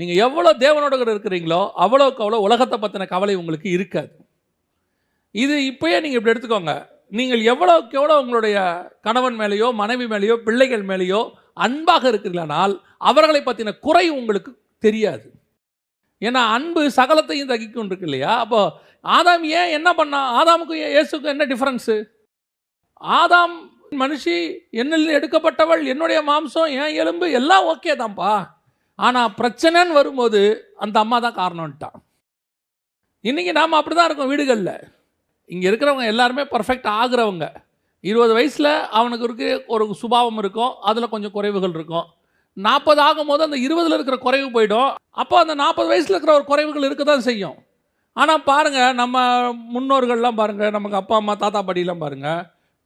நீங்கள் எவ்வளோ தேவனோட கூட இருக்கிறீங்களோ அவ்வளோக்கு அவ்வளோ உலகத்தை பற்றின கவலை உங்களுக்கு இருக்காது. இது இப்போயே நீங்கள் இப்படி எடுத்துக்கோங்க. நீங்கள் எவ்வளோக்கு எவ்வளோ உங்களுடைய கணவன் மேலேயோ மனைவி மேலேயோ பிள்ளைகள் மேலேயோ அன்பாக இருக்கிறீர்களானால் அவர்களை பற்றின குறை உங்களுக்கு தெரியாது. ஏன்னா அன்பு சகலத்தையும் தகிக்கும் இருக்கு இல்லையா? அப்போ ஆதாம் ஏன் என்ன பண்ணா? ஆதாமுக்கும் இயேசுக்கும் என்ன டிஃப்ரென்ஸு ஆதாம் மனுஷி என்னில் எடுக்கப்பட்டவள் என்னுடைய மாம்சம் என் எலும்பு எல்லாம் ஓகே தான்ப்பா. ஆனால் பிரச்சனைன்னு வரும்போது அந்த அம்மா தான் காரணம்ட்டான் இன்றைக்கி நாம் அப்படி தான் இருக்கோம் வீடுகளில். இங்கே இருக்கிறவங்க எல்லாருமே பர்ஃபெக்ட் ஆகுறவங்க. இருபது வயசில் அவனுக்கு இருக்கு ஒரு சுபாவம் இருக்கும் அதில் கொஞ்சம் குறைவுகள் இருக்கும். நாற்பது ஆகும்போது அந்த இருபதில் இருக்கிற குறைவு போயிடும். அப்போ அந்த நாற்பது வயசில் இருக்கிற ஒரு குறைவுகள் இருக்க தான் செய்யும். ஆனால் பாருங்கள் நம்ம முன்னோர்கள்லாம் பாருங்கள் நமக்கு அப்பா அம்மா தாத்தா பாட்டிலாம் பாருங்கள்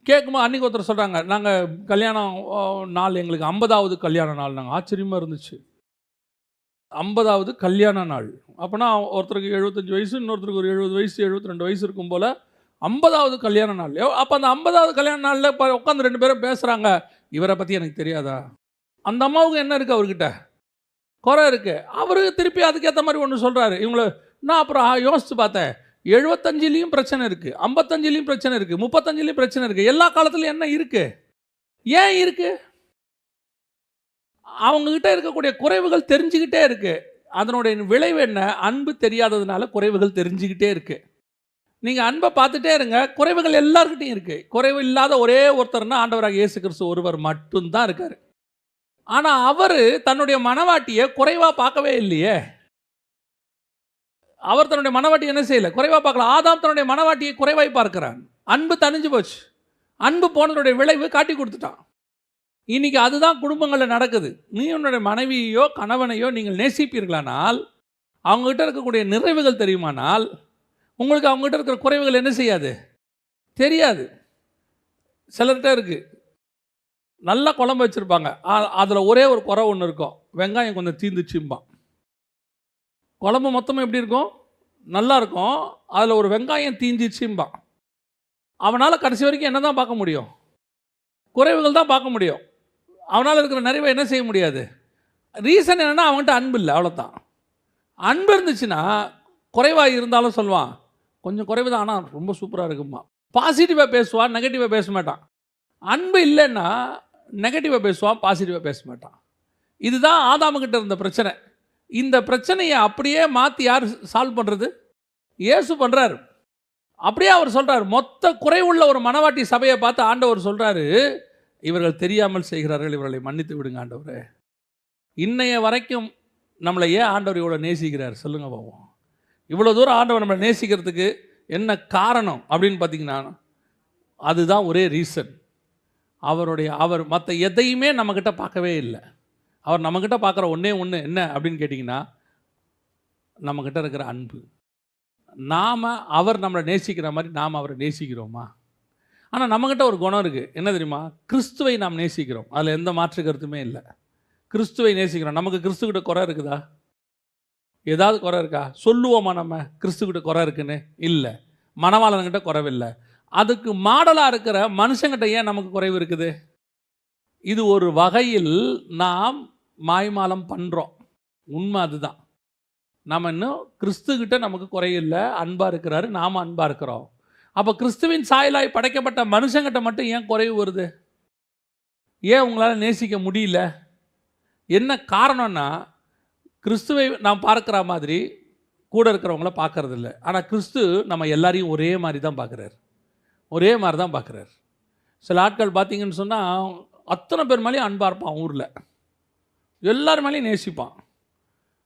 கேட்கும்போது அன்றைக்கி ஒருத்தர் சொல்கிறாங்க நாங்கள் கல்யாணம் ஓ, நாள் எங்களுக்கு ஐம்பதாவது கல்யாண நாள். நாங்கள் ஆச்சரியமாக இருந்துச்சு. ஐம்பதாவது கல்யாண நாள். அப்போனா ஒருத்தருக்கு எழுபத்தஞ்சு வயசு இன்னொருத்தருக்கு ஒரு எழுபது வயசு எழுபத்தி ரெண்டு வயசு இருக்கும் போல் ஐம்பதாவது கல்யாண நாள். அப்போ அந்த ஐம்பதாவது கல்யாண நாளில் இப்போ உட்காந்து ரெண்டு பேரும் பேசுகிறாங்க இவரை பற்றி எனக்கு தெரியாதா? அந்த அம்மாவுக்கு என்ன இருக்குது அவர்கிட்ட? குறை இருக்குது அவரு திருப்பி அதுக்கேற்ற மாதிரி ஒன்று சொல்கிறாரு இவங்கள நான் அப்புறம் யோசித்து பார்த்தேன். எழுபத்தஞ்சிலையும் பிரச்சனை இருக்குது ஐம்பத்தஞ்சிலையும் பிரச்சனை இருக்குது முப்பத்தஞ்சிலையும் பிரச்சனை இருக்குது எல்லா காலத்துலையும் என்ன இருக்குது ஏன் இருக்குது அவங்கக்கிட்ட இருக்கக்கூடிய குறைவுகள் தெரிஞ்சுக்கிட்டே இருக்குது அதனுடைய விளைவு என்ன? அன்பு தெரியாததுனால குறைவுகள் தெரிஞ்சுக்கிட்டே இருக்குது நீங்கள் அன்பை பார்த்துட்டே இருங்க குறைவுகள் எல்லாருக்கிட்டையும் இருக்குது குறைவு இல்லாத ஒரே ஒருத்தர்னா ஆண்டவராக இயேசு கிறிஸ்து ஒருவர் மட்டும்தான் இருக்கார். ஆனால் அவர் தன்னுடைய மனவாட்டியை குறைவாக பார்க்கவே இல்லையே. அவர் தன்னுடைய மனவாட்டி என்ன செய்யலை? குறைவாக பார்க்கல. ஆதாம் தன்னுடைய மனவாட்டியை குறைவாய் பார்க்கிறான். அன்பு தணிஞ்சு போச்சு. அன்பு போனதுடைய விளைவு காட்டி கொடுத்துட்டான். இன்னைக்கு அதுதான் குடும்பங்களில் நடக்குது. நீ உன்னுடைய மனைவியோ கணவனையோ நீங்கள் நேசிப்பீர்களானால் அவங்ககிட்ட இருக்கக்கூடிய நிறைவுகள் தெரியுமானால் உங்களுக்கு அவங்ககிட்ட இருக்கிற குறைவுகள் என்ன செய்யாது? தெரியாது. சிலர்கிட்ட இருக்குது நல்ல குழம்பு வச்சுருப்பாங்க. அதில் ஒரே ஒரு குறை ஒன்று இருக்கும். வெங்காயம் கொஞ்சம் தீந்துச்சும்பான் குழம்பு மொத்தமாக எப்படி இருக்கும்? நல்லா இருக்கும். அதில் ஒரு வெங்காயம் தீஞ்சிச்சும்பான் அவனால் கடைசி வரைக்கும் என்ன தான் பார்க்க முடியும்? குறைவுகள் தான் பார்க்க முடியும். அவனால் இருக்கிற நிறைவை என்ன செய்ய முடியாது? ரீசன் என்னென்னா அவன்கிட்ட அன்பு இல்லை அவ்வளோதான் அன்பு இருந்துச்சுன்னா குறைவாக இருந்தாலும் சொல்லுவான் கொஞ்சம் குறைவு தான் ஆனால் ரொம்ப சூப்பராக இருக்குமா பாசிட்டிவாக பேசுவான் நெகட்டிவாக பேச மாட்டான். அன்பு இல்லைன்னா நெகட்டிவாக பேசுவான் பாசிட்டிவாக பேச மாட்டான். இதுதான் ஆதாமுக்கிட்ட இருந்த பிரச்சனை. இந்த பிரச்சனையை அப்படியே மாற்றி யார் சால்வ் பண்ணுறது இயேசு பண்ணுறாரு அப்படியே அவர் சொல்கிறார் மொத்த குறைவுள்ள ஒரு மனவாட்டி சபையை பார்த்து ஆண்டவர் சொல்கிறாரு இவர்கள் தெரியாமல் செய்கிறார்கள் இவர்களை மன்னித்து விடுங்க ஆண்டவரே. இன்னைய வரைக்கும் நம்மளை ஏன் ஆண்டவர் இவ்வளோ நேசிக்கிறார்? சொல்லுங்க பாவோம். இவ்வளோ தூரம் ஆண்டவர் நம்மளை நேசிக்கிறதுக்கு என்ன காரணம் அப்படின்னு பார்த்தீங்கன்னா அதுதான் ஒரே ரீசன் அவருடைய அவர் மற்ற எதையுமே நம்மக்கிட்ட பார்க்கவே இல்லை. அவர் நம்மக்கிட்ட பார்க்குற ஒன்றே ஒன்று என்ன அப்படின்னு கேட்டிங்கன்னா நம்மக்கிட்ட இருக்கிற அன்பு. நாம் அவர் நம்மளை நேசிக்கிற மாதிரி நாம் அவரை நேசிக்கிறோமா? ஆனால் நம்மக்கிட்ட ஒரு குணம் இருக்குது என்ன தெரியுமா? கிறிஸ்துவை நாம் நேசிக்கிறோம். அதில் எந்த மாற்று கருத்துமே இல்லை. கிறிஸ்துவை நேசிக்கிறோம். நமக்கு கிறிஸ்துக்கிட்ட குறை இருக்குதா? ஏதாவது குறை இருக்கா? சொல்லுவோமா நம்ம? கிறிஸ்துக்கிட்ட குறை இருக்குன்னு? இல்லை. மணவாளன்கிட்ட குறைவில்லை. அதுக்கு மாடலாக இருக்கிற மனுஷங்கிட்ட ஏன் நமக்கு குறைவு இருக்குது? இது ஒரு வகையில் நாம் மாய்மாலம் பண்ணுறோம் உண்மை அதுதான். நம்ம இன்னும் கிறிஸ்துக்கிட்ட நமக்கு குறையில்லை. அன்பாக இருக்கிறாரு. நாம் அன்பாக இருக்கிறோம். அப்போ கிறிஸ்துவின் சாயலாய் படைக்கப்பட்ட மனுஷங்கிட்ட மட்டும் ஏன் குறைவு வருது? ஏன் உங்களால் நேசிக்க முடியல? என்ன காரணம்னா கிறிஸ்துவை நாம் பார்க்குற மாதிரி கூட இருக்கிறவங்கள பார்க்கறது இல்லை ஆனால் கிறிஸ்து நம்ம எல்லாரையும் ஒரே மாதிரி தான் பார்க்குறாரு. ஒரே மாதிரி தான் பார்க்குறாரு. சில ஆட்கள் பார்த்தீங்கன்னு சொன்னால் அத்தனை பேர் மேலேயும் அன்பாக இருப்பான் ஊரில். எல்லார் மேலேயும் நேசிப்பான்.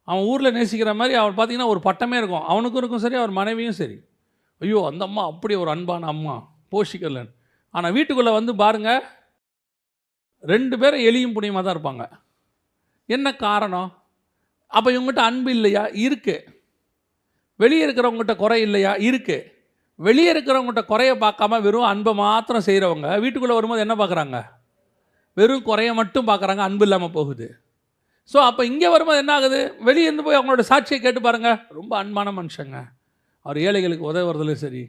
அவன் ஊரில் நேசிக்கிற மாதிரி அவன் பார்த்தீங்கன்னா ஒரு பட்டமே இருக்கும். அவனுக்கும் இருக்கும் சரி அவர் மனைவியும் சரி. ஐயோ அந்த அம்மா அப்படி ஒரு அன்பான அம்மா. போஷிக்கலன் ஆனால் வீட்டுக்குள்ளே வந்து பாருங்கள் ரெண்டு பேரும் எலியும் புனியமாக தான் இருப்பாங்க. என்ன காரணம்? அப்போ இவங்ககிட்ட அன்பு இல்லையா? இருக்குது வெளியே இருக்கிறவங்ககிட்ட குறை இல்லையா? இருக்குது வெளியே இருக்கிறவங்ககிட்ட குறைய பார்க்காம வெறும் அன்பை மாத்திரம் செய்கிறவங்க வீட்டுக்குள்ளே வரும்போது என்ன பார்க்குறாங்க? வெறும் குறைய மட்டும் பார்க்குறாங்க அன்பு இல்லாமல் போகுது. ஸோ அப்போ இங்கே வரும்போது என்ன ஆகுது? வெளியே இருந்து போய் அவங்களோட சாட்சியை கேட்டு பாருங்கள் ரொம்ப அன்பான மனுஷங்க. அவர் ஏழைகளுக்கு உதவுறதுலையும் சரி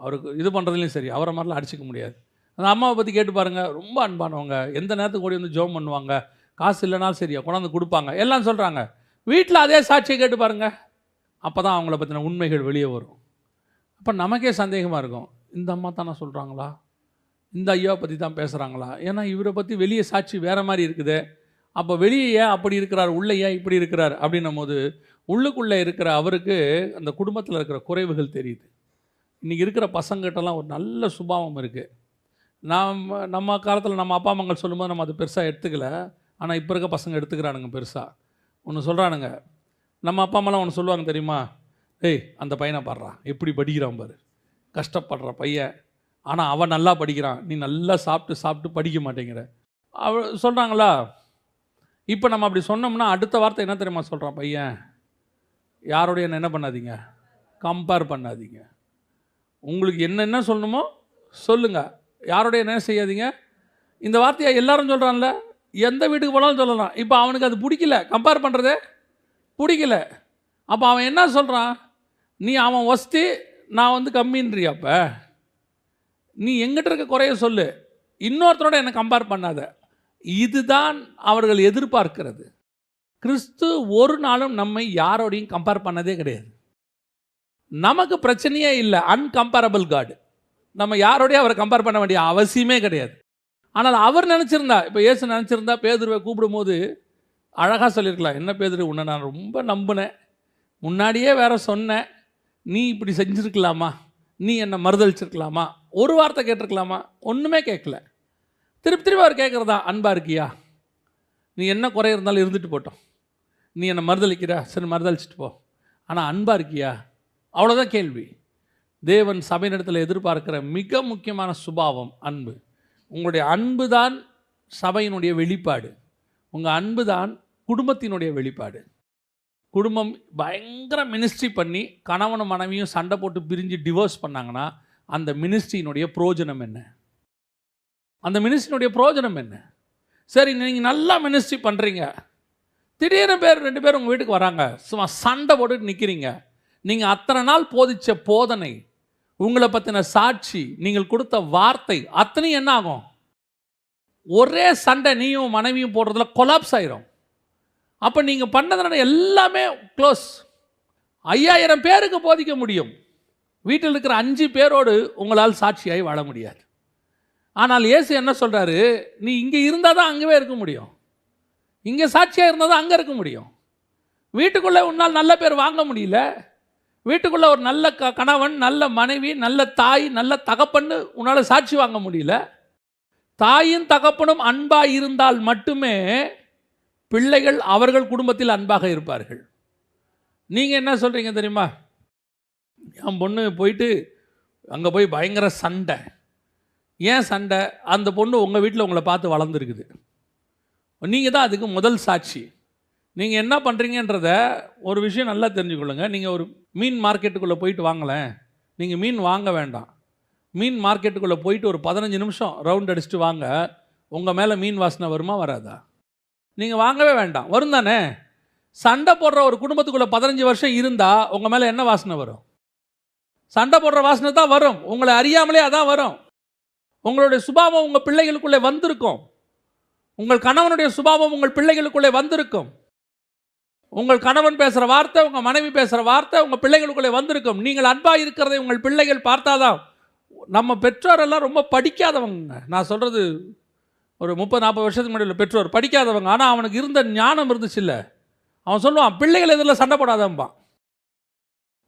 அவருக்கு இது பண்ணுறதுலையும் சரி அவரை மாதிரிலாம் அடிச்சிக்க முடியாது. அந்த அம்மாவை பற்றி கேட்டு பாருங்கள் ரொம்ப அன்பானவங்க. எந்த நேரத்துக்கு ஓடி வந்து ஜோம் பண்ணுவாங்க? காசு இல்லைனாலும் சரியா கொண்டாந்து கொடுப்பாங்க. எல்லாம் சொல்கிறாங்க வீட்டில் அதே சாட்சியை கேட்டு பாருங்கள் அப்போ தான் அவங்கள பற்றின உண்மைகள் வெளியே வரும். அப்போ நமக்கே சந்தேகமாக இருக்கும். இந்த அம்மா தானே சொல்கிறாங்களா இந்த ஐயாவை பற்றி தான் பேசுகிறாங்களா ஏன்னா இவரை பற்றி வெளியே சாட்சி வேறு மாதிரி இருக்குது. அப்போ வெளியே ஏன் அப்படி இருக்கிறார்? உள்ளே ஏன் இப்படி இருக்கிறார்? அப்படின்னும் போது உள்ளுக்குள்ளே இருக்கிற அவருக்கு அந்த குடும்பத்தில் இருக்கிற குறைவுகள் தெரியுது. இன்றைக்கி இருக்கிற பசங்கிட்டலாம் ஒரு நல்ல சுபாவம் இருக்குது நாம் நம்ம காலத்தில் நம்ம அப்பா அம்மாங்கள் சொல்லும்போது நம்ம அது பெருசாக எடுத்துக்கல. ஆனால் இப்போ இருக்க பசங்க எடுத்துக்கிறானுங்க பெருசாக ஒன்று சொல்கிறானுங்க நம்ம அப்பா அம்மாலாம் ஒன்று சொல்லுவாங்க தெரியுமா? ஏய் அந்த பையனை பாடுறான் எப்படி படிக்கிறான் பாரு. கஷ்டப்படுற பையன். ஆனால் அவன் நல்லா படிக்கிறான். நீ நல்லா சாப்பிட்டு சாப்பிட்டு படிக்க மாட்டேங்கிற. அவ சொல்கிறாங்களா இப்போ நம்ம அப்படி சொன்னோம்னா அடுத்த வார்த்தை என்ன தெரியுமா சொல்கிறான் பையன்? யாரோடைய என்ன பண்ணாதீங்க? கம்பேர் பண்ணாதீங்க. உங்களுக்கு என்னென்ன சொல்லணுமோ சொல்லுங்கள் யாரோடைய என்ன செய்யாதீங்க. இந்த வார்த்தையை எல்லாரும் சொல்கிறான்ல எந்த வீட்டுக்கு போனாலும் சொல்லலாம். இப்போ அவனுக்கு அது பிடிக்கல. கம்பேர் பண்ணுறதே பிடிக்கல. அப்போ அவன் என்ன சொல்கிறான் நீ அவன் ஒஸ்தி நான் வந்து கம்மின்றியாப்ப நீ எங்கிட்ட இருக்க குறைய சொல்லு. இன்னொருத்தரோட என்னை கம்பேர் பண்ணாத. இதுதான் அவர்கள் எதிர்பார்க்கிறது. கிறிஸ்து ஒரு நாளும் நம்மை யாரோடையும் கம்பேர் பண்ணதே கிடையாது. நமக்கு பிரச்சனையே இல்லை. அன்கம்பேரபிள் காடு நம்ம யாரோடையும் அவரை கம்பேர் பண்ண வேண்டிய அவசியமே கிடையாது. ஆனால் அவர் நினச்சிருந்தா இப்போ இயேசு நினச்சிருந்தா பேதுருவை கூப்பிடும்போது அழகாக சொல்லியிருக்கலாம். என்ன பேதுரு உன்னை நான் ரொம்ப நம்பினேன். முன்னாடியே வேற சொன்னேன். நீ இப்படி செஞ்சுருக்கலாமா? நீ என்னை மறுதளிச்சிருக்கலாமா? ஒரு வார்த்தை கேட்டிருக்கலாமா? ஒன்றுமே கேட்கல. திருப்பி திருப்பி அவர் கேட்குறதா? அன்பாக இருக்கியா? நீ என்ன குறை இருந்தாலும் இருந்துட்டு போட்டோம். நீ என்னை மறுதளிக்கிற? சரி மறுதளிச்சிட்டு போ. ஆனால் அன்பாக இருக்கியா? அவ்வளோதான் கேள்வி. தேவன் சபையினிடத்தில் எதிர்பார்க்கிற மிக முக்கியமான சுபாவம் அன்பு. உங்களுடைய அன்பு தான் சபையினுடைய வெளிப்பாடு. உங்கள் அன்பு தான் குடும்பத்தினுடைய வெளிப்பாடு. குடும்பம் பயங்கர மினிஸ்ட்ரி பண்ணி கணவனும் மனைவியும் சண்டை போட்டு பிரிஞ்சு டிவோர்ஸ் பண்ணாங்கன்னா அந்த மினிஸ்ட்ரியினுடைய புரோஜனம் என்ன? அந்த மினிஸ்ட்ரியினுடைய புரோஜனம் என்ன? சரி நீங்கள் நல்லா மினிஸ்ட்ரி பண்ணுறீங்க திடீர்னு பேர் ரெண்டு பேரும் உங்கள் வீட்டுக்கு வராங்க. சும்மா சண்டை போட்டுட்டு நிற்கிறீங்க நீங்கள் அத்தனை நாள் போதித்த போதனை உங்களை பற்றின சாட்சி நீங்கள் கொடுத்த வார்த்தை அத்தனையும் என்ன ஆகும்? ஒரே சண்டை நீயும் மனைவியும் போடுறதுல கொலாப்ஸ் ஆயிரும். அப்போ நீங்கள் பண்ணதுனால எல்லாமே க்ளோஸ் ஐயாயிரம் பேருக்கு போதிக்க முடியும். வீட்டில் இருக்கிற அஞ்சு பேரோடு உங்களால் சாட்சியாகி வாழ முடியாது. ஆனால் இயேசு என்ன சொல்கிறாரு நீ இங்கே இருந்தால் தான் அங்கேவே இருக்க முடியும். இங்கே சாட்சியாக இருந்தால் தான் அங்கே இருக்க முடியும். வீட்டுக்குள்ளே உன்னால் நல்ல பேர் வாங்க முடியல. வீட்டுக்குள்ளே ஒரு நல்ல க கணவன் நல்ல மனைவி நல்ல தாய் நல்ல தகப்பன்னு உன்னால் சாட்சி வாங்க முடியல. தாயும் தகப்பனும் அன்பாக இருந்தால் மட்டுமே பிள்ளைகள் அவர்கள் குடும்பத்தில் அன்பாக இருப்பார்கள். நீங்கள் என்ன சொல்கிறீங்க தெரியுமா? என் பொண்ணு போயிட்டு அங்கே போய் பயங்கர சண்டை. ஏன் சண்டை? அந்த பொண்ணு உங்கள் வீட்டில் உங்களை பார்த்து வளர்ந்துருக்குது. நீங்கள் தான் அதுக்கு முதல் சாட்சி. நீங்கள் என்ன பண்ணுறீங்கன்றத ஒரு விஷயம் நல்லா தெரிஞ்சுக்கொள்ளுங்க. நீங்கள் ஒரு மீன் மார்க்கெட்டுக்குள்ளே போயிட்டு வாங்கலேன் நீங்கள் மீன் வாங்க வேண்டாம். மீன் மார்க்கெட்டுக்குள்ளே போயிட்டு ஒரு பதினஞ்சு நிமிஷம் ரவுண்ட் அடிச்சுட்டு வாங்க. உங்கள் மேலே மீன் வாசனை வருமா வராதா? நீங்கள் வாங்கவே வேண்டாம். வரும் தானே? சண்டை போடுற ஒரு குடும்பத்துக்குள்ளே பதினஞ்சு வருஷம் இருந்தால் உங்கள் மேலே என்ன வாசனை வரும்? சண்டை போடுற வாசனை தான் வரும். உங்களை அறியாமலே அதான் வரும். உங்களுடைய சுபாவம் உங்கள் பிள்ளைகளுக்குள்ளே வந்திருக்கும். உங்கள் கணவனுடைய சுபாவம் உங்கள் பிள்ளைகளுக்குள்ளே வந்திருக்கும். உங்கள் கணவன் பேசுகிற வார்த்தை உங்கள் மனைவி பேசுகிற வார்த்தை உங்கள் பிள்ளைகளுக்குள்ளே வந்திருக்கும். நீங்கள் அன்பாக இருக்கிறதை உங்கள் பிள்ளைகள் பார்த்தாதான் நம்ம பெற்றோரெல்லாம் ரொம்ப படிக்காதவங்க. நான் சொல்கிறது ஒரு முப்பது நாற்பது வருஷத்துக்கு முன்னாடி உள்ள பெற்றோர் படிக்காதவங்க. ஆனால் அவனுக்கு இருந்த ஞானம் இருந்துச்சு இல்லை அவன் சொல்லுவான் பிள்ளைகள் எதிரில் சண்டை போடாதம்பான்.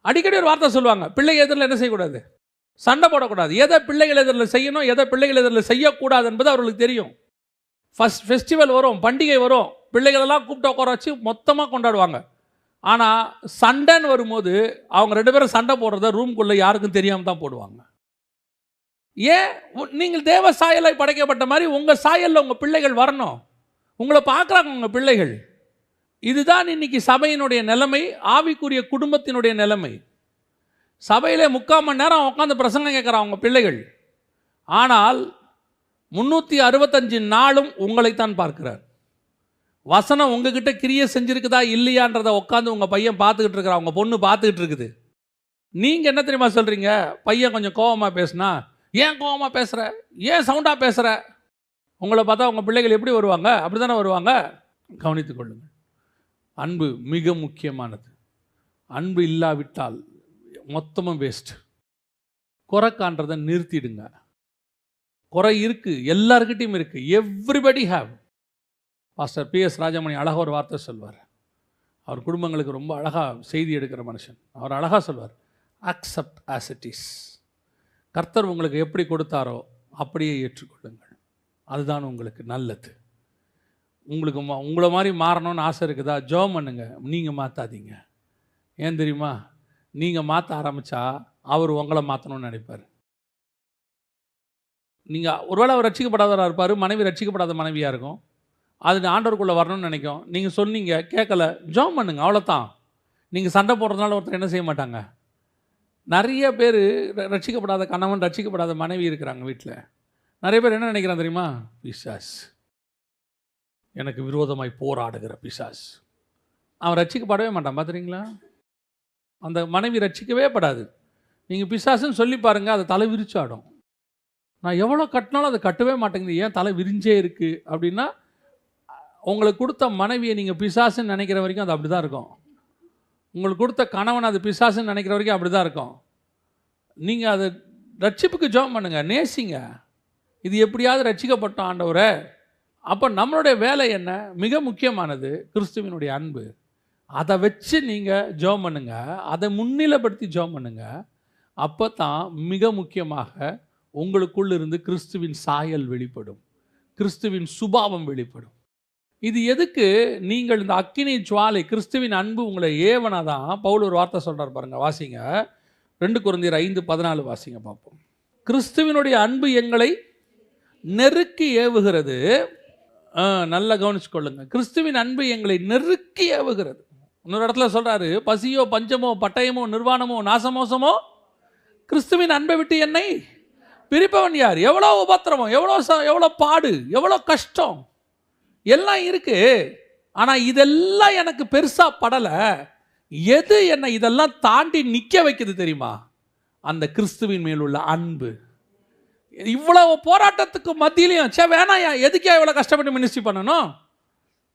அடிக்கடி ஒரு வார்த்தை சொல்லுவாங்க பிள்ளைகள் எதிரில் என்ன செய்யக்கூடாது? சண்டை போடக்கூடாது. எதை பிள்ளைகள் எதிரில் செய்யணும் எதை பிள்ளைகள் எதிரில் செய்யக்கூடாது என்பது அவர்களுக்கு தெரியும். ஃபஸ்ட் ஃபெஸ்டிவல் வரும் பண்டிகை வரும் பிள்ளைகளெல்லாம் கூப்பிட்டு உட்கார வச்சு மொத்தமாக கொண்டாடுவாங்க. ஆனால் சண்டைன்னு வரும்போது அவங்க ரெண்டு பேரும் சண்டை போடுறத ரூம்குள்ளே யாருக்கும் தெரியாமல் தான் போடுவாங்க. ஏன்? நீங்கள் தேவ சாயலாய் படைக்கப்பட்ட மாதிரி உங்கள் சாயலில் உங்கள் பிள்ளைகள் வரணும். உங்களை பார்க்குறாங்க உங்கள் பிள்ளைகள். இதுதான் இன்னைக்கு சபையினுடைய நிலைமை ஆவிக்குரிய குடும்பத்தினுடைய நிலைமை. சபையிலே முக்கால் மணி நேரம் உட்காந்து பிரசங்கம் கேட்குறான் உங்கள் பிள்ளைகள். ஆனால் முந்நூற்றி அறுபத்தஞ்சு நாளும் உங்களைத்தான் பார்க்கிறார். வசனம் உங்ககிட்ட கிரியை செஞ்சுருக்குதா இல்லையான்றதை உட்காந்து உங்கள் பையன் பார்த்துக்கிட்டு இருக்கிறான் உங்கள் பொண்ணு பார்த்துக்கிட்டு இருக்குது. நீங்கள் என்ன தெரியுமா சொல்கிறீங்க பையன் கொஞ்சம் கோவமாக பேசுனா ஏன் கோவமாக பேசுகிற ஏன் சவுண்டாக பேசுகிற உங்களை பார்த்தா உங்கள் பிள்ளைகள் எப்படி வருவாங்க? அப்படி தானே வருவாங்க கவனித்துக்கொள்ளுங்கள் அன்பு மிக முக்கியமானது. அன்பு இல்லாவிட்டால் மொத்தமும் வேஸ்ட் குறை காண்றதை நிறுத்திடுங்க. குறை இருக்குது எல்லாருக்கிட்டையும் இருக்குது everybody have pastor P S Rajamani அழகாக ஒரு வார்த்தை சொல்வார். அவர் குடும்பங்களுக்கு ரொம்ப அழகாக செய்தி எடுக்கிற மனுஷன். அவர் அழகாக சொல்வார் அக்செப்ட் ஆஸ் இட் இஸ் கர்த்தர் உங்களுக்கு எப்படி கொடுத்தாரோ அப்படியே ஏற்றுக்கொள்ளுங்கள். அதுதான் உங்களுக்கு நல்லது. உங்களுக்கு மா- உங்களை மாதிரி மாறணும்னு ஆசை இருக்குதா? ஜோம் பண்ணுங்க. நீங்கள் மாற்றாதீங்க ஏன் தெரியுமா? நீங்கள் மாற்ற ஆரம்பித்தா அவர் உங்களை மாற்றணும்னு நினைப்பார். நீங்கள் ஒருவேளை அவர் ரட்சிக்கப்படாதவராக இருப்பார் மனைவி ரட்சிக்கப்படாத மனைவியாக இருக்கும். அது ஆண்டவருக்குள்ளே வரணும்னு நினைக்கும். நீங்கள் சொன்னீங்க கேட்கல ஜோம் பண்ணுங்க அவ்வளோதான் நீங்கள் சண்டை போடுறதுனால ஒருத்தர் என்ன செய்ய மாட்டாங்க? நிறைய பேர் ரட்சிக்கப்படாத கணவன் ரட்சிக்கப்படாத மனைவி இருக்கிறாங்க வீட்டில் நிறைய பேர் என்ன நினைக்கிறான் தெரியுமா? பிசாஸ். எனக்கு விரோதமாய் போராடுகிற பிசாஸ். அவன் ரட்சிக்கப்படவே மாட்டான் பார்த்துறீங்களா அந்த மனைவி ரட்சிக்கவே படாது. நீங்கள் பிசாசுன்னு சொல்லி பாருங்கள் அதை தலை விரிச்சாடும் நான் எவ்வளோ கட்டினாலும் அது கட்டவே மாட்டேங்குது. ஏன் தலை விரிஞ்சே இருக்குது அப்படின்னா உங்களுக்கு கொடுத்த மனைவியை நீங்கள் பிசாசுன்னு நினைக்கிற வரைக்கும் அது அப்படி தான் இருக்கும். உங்களுக்கு கொடுத்த கணவன் அது பிசாசுன்னு நினைக்கிற வரைக்கும் அப்படி தான் இருக்கும். நீங்கள் அதை ரட்சிப்புக்கு ஜோம் பண்ணுங்கள் நேசிங்க. இது எப்படியாவது ரட்சிக்கப்பட்டோம் ஆண்டவரை. அப்போ நம்மளுடைய வேலை என்ன? மிக முக்கியமானது கிறிஸ்துவினுடைய அன்பு. அதை வச்சு நீங்கள் ஜோம் பண்ணுங்கள் அதை முன்னிலைப்படுத்தி ஜோம் பண்ணுங்கள் அப்போ தான் மிக முக்கியமாக உங்களுக்குள் இருந்து கிறிஸ்துவின் சாயல் வெளிப்படும். கிறிஸ்துவின் சுபாவம் வெளிப்படும். இது எதுக்கு? நீங்கள் இந்த அக்கினி ஜுவாலை கிறிஸ்துவின் அன்பு உங்களை ஏவனாதான் பவுல் ஒரு வார்த்தை சொல்கிறார் பாருங்கள் வாசிங்க. ரெண்டு குறைந்தீர் ஐந்து பதினாலு வாசிங்க பார்ப்போம். கிறிஸ்துவினுடைய அன்பு எங்களை நெருக்கி ஏவுகிறது. நல்லா கவனிச்சுக்கொள்ளுங்க. கிறிஸ்துவின் அன்பு எங்களை நெருக்கி ஏவுகிறது. இன்னொரு இடத்துல சொல்கிறாரு பசியோ பஞ்சமோ பட்டயமோ நிர்வாணமோ நாசமோசமோ கிறிஸ்துவின் அன்பை விட்டு என்னை பிரிப்பவன் யார்? எவ்வளோ உபத்திரமம் எவ்வளோ ச எவ்வளோ பாடு எவ்வளோ கஷ்டம்? எல்லாம் இருக்கு. ஆனால் இதெல்லாம் எனக்கு பெருசாக படலை. எது என்னை இதெல்லாம் தாண்டி நிற்க வைக்குது தெரியுமா? அந்த கிறிஸ்துவின் மேல் உள்ள அன்பு. இவ்வளவு போராட்டத்துக்கு மத்தியிலையும் சே வேணாயா எதுக்கே இவ்வளோ கஷ்டப்பட்டு மினிஸ்ட்ரி பண்ணணும்?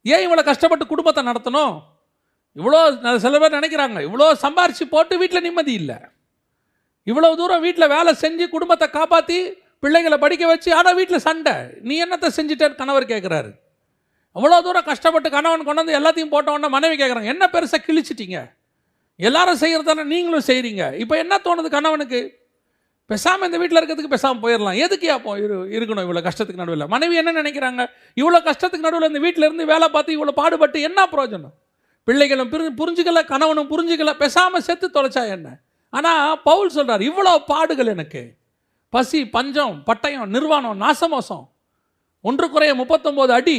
ஏன் இவ்வளோ கஷ்டப்பட்டு குடும்பத்தை நடத்தணும்? இவ்வளோ சில பேர் நினைக்கிறாங்க இவ்வளோ சம்பாரிச்சு போட்டு வீட்டில் நிம்மதி இல்லை. இவ்வளோ தூரம் வீட்டில் வேலை செஞ்சு குடும்பத்தை காப்பாற்றி பிள்ளைங்களை படிக்க வச்சு ஆனால் வீட்டில் சண்டை. நீ என்னத்தை செஞ்சுட்டேன்னு கணவர் கேட்குறாரு அவ்வளோ தூரம் கஷ்டப்பட்டு கணவன் கொண்டு வந்து எல்லாத்தையும் போட்ட உடனே மனைவி கேட்குறாங்க என்ன பெருசாக கிழிச்சிட்டீங்க? எல்லாரும் செய்கிறதான நீங்களும் செய்கிறீங்க இப்போ என்ன தோணுது கணவனுக்கு? பேசாமல் இந்த வீட்டில் இருக்கிறதுக்கு பேசாமல் போயிடலாம் எதுக்கு அப்போ இரு இருக்கணும் இவ்வளோ கஷ்டத்துக்கு நடுவில்? மனைவி என்ன நினைக்கிறாங்க? இவ்வளோ கஷ்டத்துக்கு நடுவில் இந்த வீட்டில் இருந்து வேலை பார்த்து இவ்வளோ பாடுபட்டு என்ன பிரயோஜனம்? பிள்ளைகளும் பிரிஞ்சு புரிஞ்சுக்கல கணவனும் புரிஞ்சுக்கல. பேசாமல் செத்து தொலைச்சா என்ன? ஆனால் பவுல் சொல்கிறார் இவ்வளோ பாடுகள் எனக்கு. பசி பஞ்சம் பட்டயம் நிர்வாணம் நாசமோசம். ஒன்று குறைய முப்பத்தொம்போது அடி.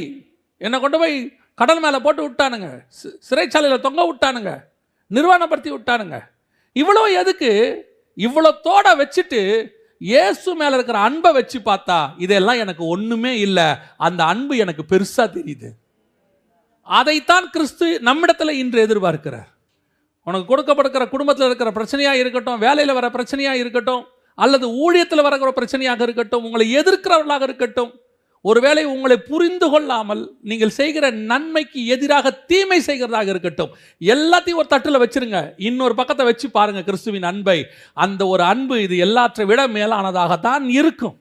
என்னை கொண்டு போய் கடல் மேலே போட்டு விட்டானுங்க. சிறைச்சாலையில் தொங்க விட்டானுங்க. நிர்வாணப்படுத்தி விட்டானுங்க. இவ்வளோ எதுக்கு? இவ்வளோத்தோட வச்சுட்டு இயேசு மேலே இருக்கிற அன்பை வச்சு பார்த்தா இதெல்லாம் எனக்கு ஒன்றுமே இல்லை. அந்த அன்பு எனக்கு பெருசாக தெரியுது. அதைத்தான் கிறிஸ்து நம்மிடத்தில் இன்று எதிர்பார்க்கிறார். உனக்கு கொடுக்கப்படுகிற குடும்பத்தில் இருக்கிற பிரச்சனையாக இருக்கட்டும் வேலையில் வர பிரச்சனையாக இருக்கட்டும் அல்லது ஊழியத்தில் வரக்கிற பிரச்சனையாக இருக்கட்டும் உங்களை எதிர்க்கிறவர்களாக இருக்கட்டும் ஒருவேளை உங்களை புரிந்து கொள்ளாமல் நீங்கள் செய்கிற நன்மைக்கு எதிராக தீமை செய்கிறதாக இருக்கட்டும். எல்லாத்தையும் ஒரு தட்டில் வச்சிருங்க. இன்னொரு பக்கத்தை வச்சு பாருங்க கிறிஸ்துவின் அன்பை. அந்த ஒரு அன்பு இது எல்லாற்றை விட மேலானதாகத்தான் இருக்கும்.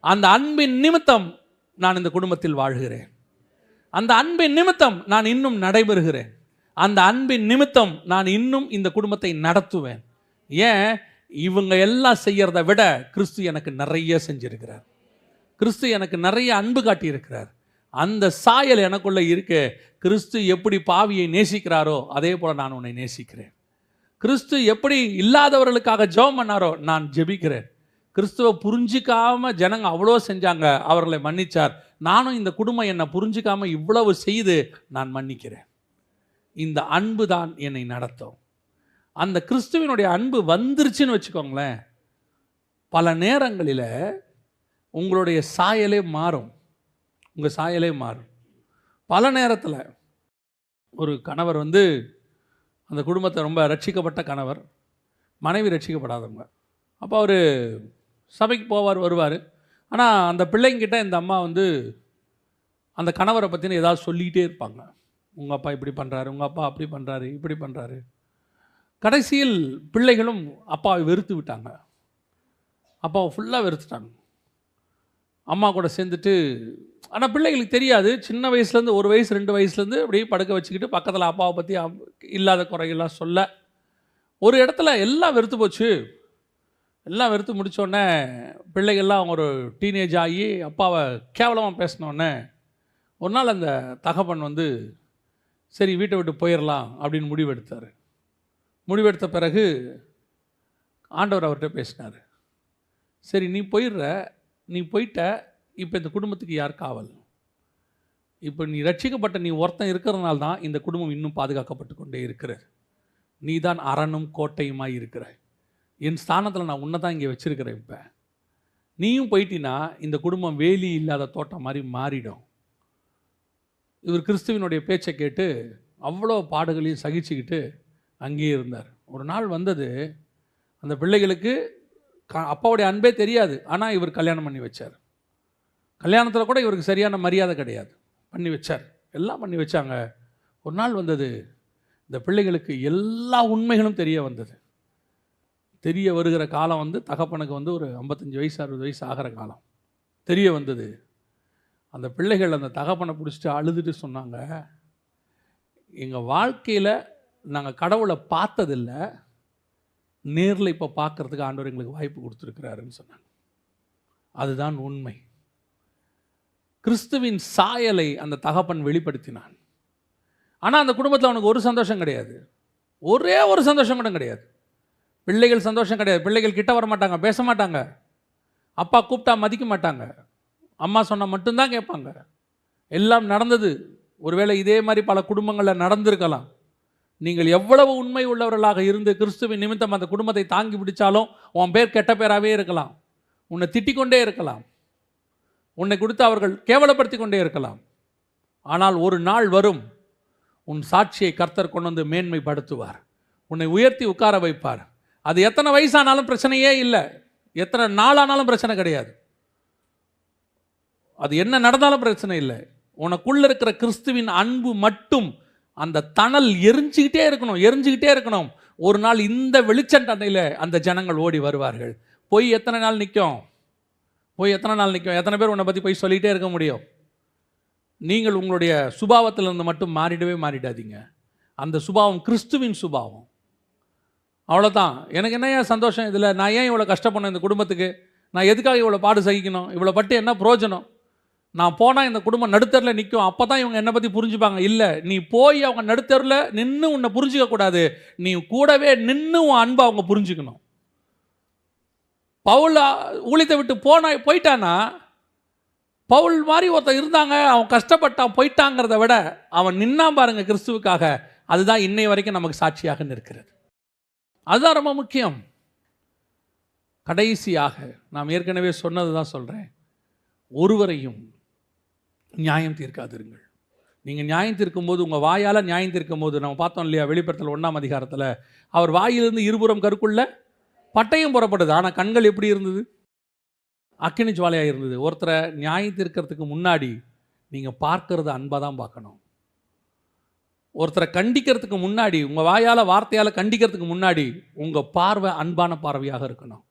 அந்த அன்பின் நிமித்தம் நான் இந்த குடும்பத்தில் வாழ்கிறேன். அந்த அன்பின் நிமித்தம் நான் இன்னும் நடைபெறுகிறேன். அந்த அன்பின் நிமித்தம் நான் இன்னும் இந்த குடும்பத்தை நடத்துவேன். ஏன்? இவங்க எல்லாம் செய்கிறத விட கிறிஸ்து எனக்கு நிறைய செஞ்சிருக்கிறார். கிறிஸ்து எனக்கு நிறைய அன்பு காட்டியிருக்கிறார். அந்த சாயல் எனக்குள்ள இருக்கு. கிறிஸ்து எப்படி பாவியை நேசிக்கிறாரோ அதே போல நான் உன்னை நேசிக்கிறேன். கிறிஸ்து எப்படி இல்லாதவர்களுக்காக ஜெபம் பண்ணாரோ நான் ஜெபிக்கிறேன். கிறிஸ்துவை புரிஞ்சிக்காம ஜனங்க அவ்வளோ செஞ்சாங்க அவர்களை மன்னிச்சார். நானும் இந்த குடும்பம் என்னை புரிஞ்சிக்காம இவ்வளவு செய்து நான் மன்னிக்கிறேன். இந்த அன்பு தான் என்னை நடத்தும். அந்த கிறிஸ்துவினுடைய அன்பு வந்துருச்சுன்னு வச்சுக்கோங்களேன். பல நேரங்களில் உங்களுடைய சாயலே மாறும். உங்கள் சாயலே மாறும். பல நேரத்தில் ஒரு கணவர் வந்து அந்த குடும்பத்தை ரொம்ப ரட்சிக்கப்பட்ட கணவர். மனைவி ரட்சிக்கப்படாதவங்க. அப்போ அவர் சபைக்கு போவார் வருவார். ஆனால் அந்த பிள்ளைங்கிட்ட இந்த அம்மா வந்து அந்த கணவரை பற்றின ஏதாவது சொல்லிக்கிட்டே இருப்பாங்க. உங்கள் அப்பா இப்படி பண்ணுறாரு உங்கள் அப்பா அப்படி பண்ணுறாரு இப்படி பண்ணுறாரு கடைசியில் பிள்ளைகளும் அப்பாவை வெறுத்து விட்டாங்க. அப்பாவை ஃபுல்லாக வெறுத்துட்டாங்க. அம்மா கூட சேர்ந்துட்டு ஆனால் பிள்ளைகளுக்கு தெரியாது. சின்ன வயசுலேருந்து ஒரு வயசு ரெண்டு வயசுலேருந்து அப்படியே படுக்க வச்சுக்கிட்டு பக்கத்தில் அப்பாவை பற்றி இல்லாத குறைகள்லாம் சொல்ல ஒரு இடத்துல எல்லாம் வெறுத்து போச்சு. எல்லாம் வெறுத்து முடித்தோடனே பிள்ளைகள்லாம் ஒரு டீனேஜ் ஆகி அப்பாவை கேவலமாக பேசினோடனே ஒரு நாள் அந்த தகப்பன் வந்து சரி வீட்டை விட்டு போயிடலாம் அப்படின்னு முடிவெடுத்தார். முடிவெடுத்த பிறகு ஆண்டவர் அவர்கிட்ட பேசினார். சரி நீ போயிடுற நீ போயிட்ட இப்போ இந்த குடும்பத்துக்கு யார் காவல்? இப்போ நீ ரட்சிக்கப்பட்ட நீ ஒருத்தன் இருக்கிறதுனால தான் இந்த குடும்பம் இன்னும் பாதுகாக்கப்பட்டு கொண்டே இருக்கிற நீ தான் அரணும் கோட்டையுமாக இருக்கிற. என் ஸ்தானத்தில் நான் உன்னை தான் இங்கே வச்சுருக்கிறேன் இப்போ. நீயும் போயிட்டினா இந்த குடும்பம் வேலி இல்லாத தோட்டம் மாதிரி மாறிடும். இவர் கிறிஸ்துவினுடைய பேச்சை கேட்டு அவ்வளோ பாடுகளையும் சகிச்சுக்கிட்டு அங்கேயே இருந்தார். ஒரு நாள் வந்தது அந்த பிள்ளைகளுக்கு க- அப்பாவுடைய அன்பே தெரியாது. ஆனால் இவர் கல்யாணம் பண்ணி வச்சார். கல்யாணத்தில் கூட இவருக்கு சரியான மரியாதை கிடையாது. பண்ணி வச்சார். எல்லாம் பண்ணி வச்சாங்க. ஒரு நாள் வந்தது இந்த பிள்ளைகளுக்கு எல்லா உண்மைகளும் தெரிய வந்தது. தெரிய வருகிற காலம் வந்து தகப்பனுக்கு வந்து ஒரு ஐம்பத்தஞ்சு வயசு அறுபது வயசு ஆகிற காலம். தெரிய வந்தது. அந்த பிள்ளைகள் அந்த தகப்பனை பிடிச்சிட்டு அழுதுட்டு சொன்னாங்க. எங்கள் வாழ்க்கையில் நாங்கள் கடவுளை பார்த்ததில்ல. நேரில் இப்போ பார்க்கறதுக்கு ஆண்டவர் எங்களுக்கு வாய்ப்பு கொடுத்துருக்கிறாருன்னு சொன்னாங்க. அதுதான் உண்மை. கிறிஸ்துவின் சாயலை அந்த தகப்பன் வெளிப்படுத்தினான். ஆனால் அந்த குடும்பத்தில் அவனுக்கு ஒரு சந்தோஷம் கிடையாது. ஒரே ஒரு சந்தோஷம் கூட கிடையாது. பிள்ளைகள் சந்தோஷம் கிடையாது. பிள்ளைகள் கிட்ட வர மாட்டாங்க பேச மாட்டாங்க. அப்பா கூப்பிட்டா மதிக்க மாட்டாங்க. அம்மா சொன்னால் மட்டும்தான் கேட்பாங்க. எல்லாம் நடந்தது. ஒருவேளை இதே மாதிரி பல குடும்பங்களில் நடந்திருக்கலாம். நீங்கள் எவ்வளவு உண்மை உள்ளவர்களாக இருந்து கிறிஸ்துவின் நிமித்தம் அந்த குடும்பத்தை தாங்கி பிடிச்சாலும் உன் பேர் கெட்ட பேராகவே இருக்கலாம். உன்னை திட்டிக்கொண்டே இருக்கலாம். உன்னை கொடுத்து அவர்கள் கேவலப்படுத்தி கொண்டே இருக்கலாம். ஆனால் ஒரு நாள் வரும். உன் சாட்சியை கர்த்தர் கொண்டு வந்து மேன்மைப்படுத்துவார். உன்னை உயர்த்தி உட்கார வைப்பார். அது எத்தனை வயசானாலும் பிரச்சனையே இல்லை. எத்தனை நாளானாலும் பிரச்சனை கிடையாது. அது என்ன நடந்தாலும் பிரச்சனை இல்லை. உனக்குள்ளே இருக்கிற கிறிஸ்துவின் அன்பு மட்டும் அந்த தணல் எரிஞ்சுக்கிட்டே இருக்கணும் எரிஞ்சுக்கிட்டே இருக்கணும். ஒரு நாள் இந்த வெளிச்சண்டனையில் அந்த ஜனங்கள் ஓடி வருவார்கள். போய் எத்தனை நாள் நிற்கும் போய் எத்தனை நாள் நிற்கும் எத்தனை பேர் உன்னை பற்றி போய் சொல்லிகிட்டே இருக்க முடியும்? நீங்கள் உங்களுடைய சுபாவத்திலிருந்து மட்டும் மாறிடவே மாறிடாதீங்க. அந்த சுபாவம் கிறிஸ்துவின் சுபாவம். அவ்வளோதான் எனக்கு என்ன ஏன் சந்தோஷம்? இதில் நான் ஏன் இவ்வளோ கஷ்டப்படணும் இந்த குடும்பத்துக்கு? நான் எதுக்காக இவ்வளோ பாடு சகிக்கணும்? இவ்வளோ பட்டு என்ன பிரயோஜனம் நான் போனால் இந்த குடும்பம் நடுத்தரில் நிற்கும் அப்போ தான் இவங்க என்னை பற்றி புரிஞ்சுப்பாங்க. இல்லை நீ போய் அவங்க நடுத்தரில் நின்று உன்னை புரிஞ்சிக்கக்கூடாது நீ கூடவே நின்று உன் அன்பை அவங்க புரிஞ்சுக்கணும். பவுல் ஊழியத்தை விட்டு போனா போயிட்டானா பவுல் மாதிரி ஒருத்தன் இருந்தாங்க அவன் கஷ்டப்பட்டான் போயிட்டாங்கிறத விட அவன் நின்னான் பாருங்க கிறிஸ்துவுக்காக. அதுதான் இன்னை வரைக்கும் நமக்கு சாட்சியாக நிற்கிறது. அதுதான் ரொம்ப முக்கியம். கடைசியாக நாம் ஏற்கனவே சொன்னது தான் சொல்கிறேன் ஒருவரையும் நியாயம் தீர்க்காதிருங்கள். நீங்கள் நியாயம் தீர்க்கும்போது உங்கள் வாயால் நியாயம் தீர்க்கும் போது நம்ம பார்த்தோம் இல்லையா வெளிப்படுத்தல் ஒன்றாம் அதிகாரத்தில் அவர் வாயிலிருந்து இருபுறம் கருக்குள்ள பட்டயம் புறப்படுது ஆனால் கண்கள் எப்படி இருந்தது? அக்கினி ஜுவாலையாக இருந்தது. ஒருத்தரை நியாயம் தீர்க்கறதுக்கு முன்னாடி நீங்கள் பார்க்கறது அன்பாக தான் பார்க்கணும். ஒருத்தரை கண்டிக்கிறதுக்கு முன்னாடி உங்கள் வாயால் வார்த்தையால் கண்டிக்கிறதுக்கு முன்னாடி உங்கள் பார்வை அன்பான பார்வையாக இருக்கணும்.